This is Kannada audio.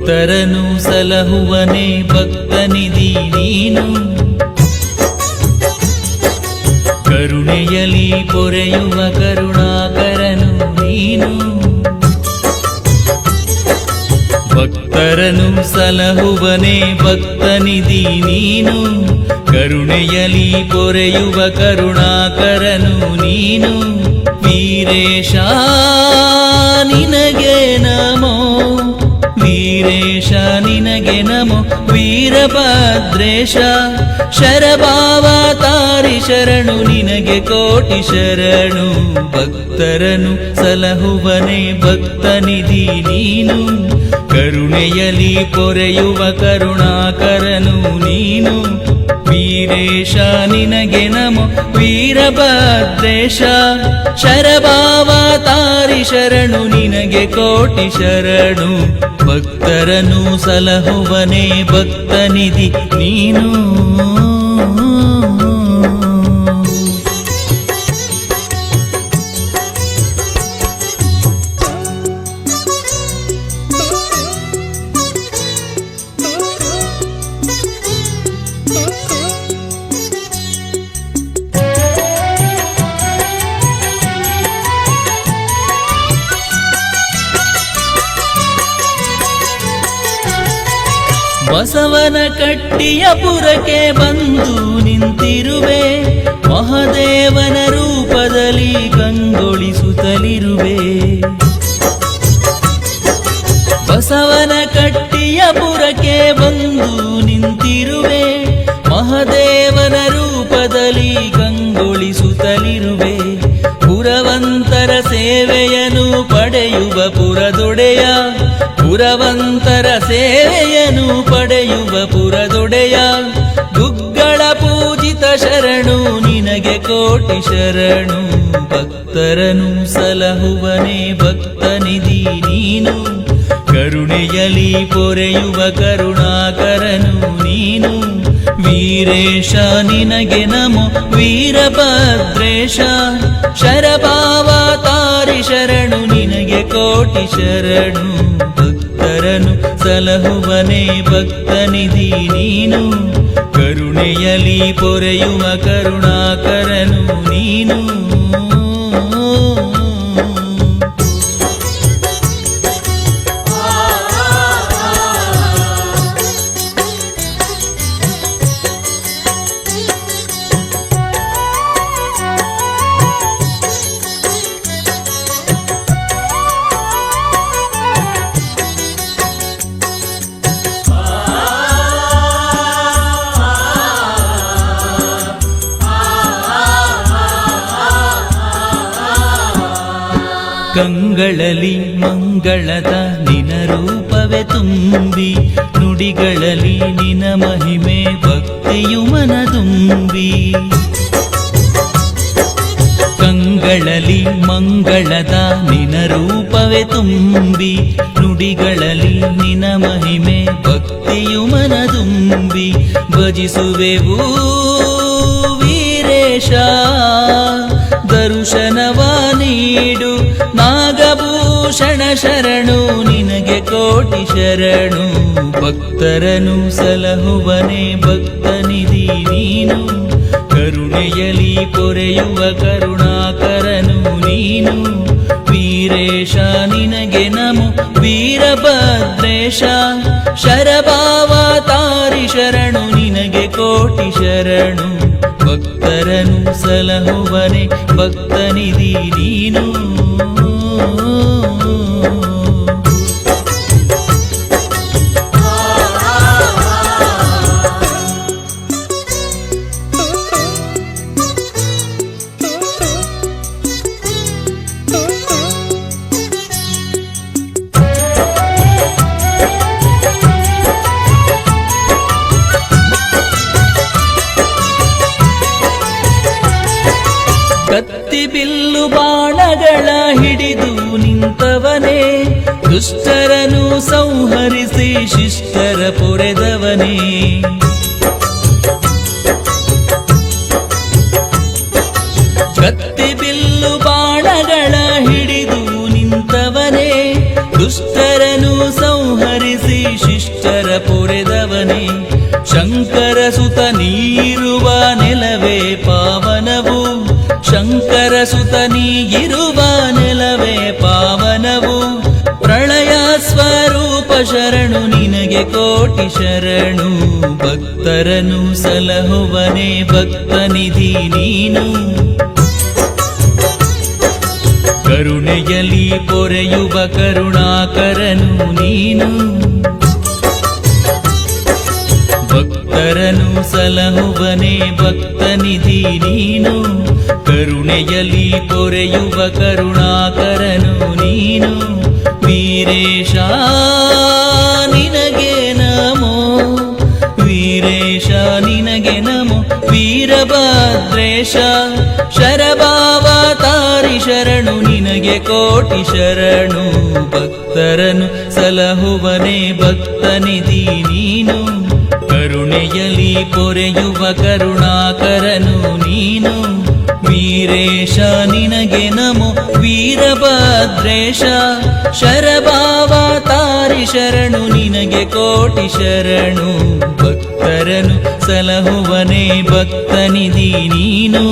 ಭಕ್ತರನು ಸಲಹುವನೆ ಭಕ್ತನಿಧಿ ನೀನು. ಕರುಣೆಯಲಿ ಪೊರೆಯುವ ಕರುಣಾಕರನು ನೀನು. ಭಕ್ತರನು ಸಲಹುವನೆ ಭಕ್ತನಿಧಿ ನೀನು. ಕರುಣೆಯಲಿ ಪೊರೆಯುವ ಕರುಣಾಕರನು ನೀನು. ವೀರೇಶ, ನಿನಗೆ ನಮೋ ವೀರೇಶ, ನಿನಗೆ ನಮೋ ವೀರಭದ್ರೇಶ. ಶರಭಾವತಾರಿ ಶರಣು, ನಿನಗೆ ಕೋಟಿ ಶರಣು. ಭಕ್ತರನು ಸಲಹುವನೆ ಭಕ್ತನಿಧಿ ನೀನು. ಕರುಣೆಯಲಿ ಪೊರೆಯುವ ಕರುಣಾಕರನು ನೀನು. ವೀರೇಶ ನಿನಗೆ ನಮೋ ವೀರಭದ್ರೇಶ. ಶರಭಾವತಾರಿ ಶರಣು ನಿನಗೆ ಕೋಟಿ ಶರಣು. ಭಕ್ತರನು ಸಲಹುವನೇ ಭಕ್ತನಿಧಿ ನೀನು. ಬಸವನ ಕಟ್ಟಿಯ ಪುರಕ್ಕೆ ಬಂದು ನಿಂತಿರುವೆ, ಮಹಾದೇವನ ರೂಪದಲ್ಲಿ ಕಂಗೊಳಿಸುತ್ತಲಿರುವೆ. ಬಸವನ ಕಟ್ಟಿಯ ಪುರಕ್ಕೆ ಬಂದು ನಿಂತಿರುವೆ, ಮಹಾದೇವನ ರೂಪದಲ್ಲಿ ಕಂಗೊಳಿಸುತ್ತಲಿರುವೆ. ಪುರವಂತರ ಸೇವೆಯನ್ನು ಪಡೆಯುವ ಪುರದೊಡೆಯ ಪುರವಂತರ ಸೇವೆಯನ್ನು ಪಡೆಯುವ ಪುರದೊಡೆಯ ಗುಗ್ಗಳ ಪೂಜಿತ ಶರಣು, ನಿನಗೆ ಕೋಟಿ ಶರಣು ಭಕ್ತರನು ಸಲಹುವನೇ ಭಕ್ತನಿಧಿ ನೀನು. ಕರುಣೆಯಲಿ ಪೊರೆಯುವ ಕರುಣಾಕರನು ನೀನು. ವೀರೇಶ, ನಿನಗೆ ನಮೋ ವೀರಭದ್ರೇಶ. ಶರಭಾವತಾರಿ ಶರಣು, ನಿನಗೆ ಕೋಟಿ ಶರಣು. ಭಕ್ತರನು ಸಲಹುವನೇ ಭಕ್ತನಿಧಿ ನೀನು. ಕರುಣೆಯಲಿ ಪೊರೆಯುವ ಕರುಣಾಕರನು ಕಂಗಳಲ್ಲಿ ಮಂಗಳದ ನಿನ ರೂಪವೇ ತುಂಬಿ, ನುಡಿಗಳಲ್ಲಿ ನಿನ ಮಹಿಮೆ ಭಕ್ತಿಯು ಮನದುಂಬಿ. ಕಂಗಳಲಿ ಮಂಗಳದ ನಿನ ರೂಪವೇ ತುಂಬಿ, ನುಡಿಗಳಲ್ಲಿ ನಿನ ಮಹಿಮೆ ಭಕ್ತಿಯು ಮನದುಂಬಿ. ಭಜಿಸುವೆವು ವೀರೇಶ ದರ್ಶನವ ನೀಡು ನಾಗಭೂಷಣ ಶರಣು ನಿನಗೆ ಕೋಟಿ ಶರಣು. ಭಕ್ತರನು ಸಲಹುವನೇ ಭಕ್ತನಿಧಿ ನೀನು. ಕರುಣೆಯಲಿ ಪೊರೆಯುವ ಕರುಣಾಕರನು ನೀನು. ವೀರೇಶ, ನಿನಗೆ ನಮೋ ವೀರಭದ್ರೇಶ. ಶರಭಾವತಾರಿ ಶರಣು, ನಿನಗೆ ಕೋಟಿ ಶರಣು. ಭಕ್ತರನು ಸಲಹುವನೆ ಭಕ್ತನಿಧಿ ನೀನು. ದುಷ್ಟರನು ಸಂಹರಿಸಿ ಶಿಷ್ಟರ ಪೊರೆದವನೇ. ಕತ್ತಿ ಬಿಲ್ಲು ಬಾಣಗಳ ಹಿಡಿದು ನಿಂತವನೇ. ದುಷ್ಟರನು ಸಂಹರಿಸಿ ಶಿಷ್ಟರ ಪೊರೆದವನೇ. ಶಂಕರ ಸುತ ನೀರುವ ನೆಲವೇ ಪಾವನವು. ಶಂಕರ ಸುತ ನೀಗಿರುವ ನೆಲವೇ ಸ್ವರೂಪ ಶರಣು, ನಿನಗೆ ಕೋಟಿ ಶರಣು. ಭಕ್ತರನು ಸಲಹುವನೆ ಭಕ್ತ ನಿಧಿ ನೀನು. ಕರುಣೆಯಲ್ಲಿ ಪೊರೆಯುವ ಕರುಣಾಕರನು ನೀನು. ಭಕ್ತರನು ಸಲಹುವನೆ ಭಕ್ತ ನಿಧಿ ನೀನು. ಕರುಣೆಯಲ್ಲಿ ಪೊರೆಯುವ ಕರುಣಾಕರನು ನೀನು. ವೀರೇಶ, ನಿನಗೆ ನಮೋ. ವೀರೇಶ, ನಿನಗೆ ನಮೋ. ವೀರಭದ್ರೇಶ ಶರಭಾವತಾರಿ ಶರಣು, ನಿನಗೆ ಕೋಟಿ ಶರಣು. ಭಕ್ತರನು ಸಲಹುವನೆ ಭಕ್ತನಿಧಿ ನೀನು. ಕರುಣೆಯಲಿ ಪೊರೆಯುವ ಕರುಣಾಕರನು. ವೀರೇಶ ನಿನಗೆ ನಮೋ ವೀರಭದ್ರೇಶ. ಶರಭಾವತಾರಿ ಶರಣು ನಿನಗೆ ಕೋಟಿ ಶರಣು. ಭಕ್ತರನು ಸಲಹುವನೇ ಭಕ್ತನಿಧಿ ನೀನು.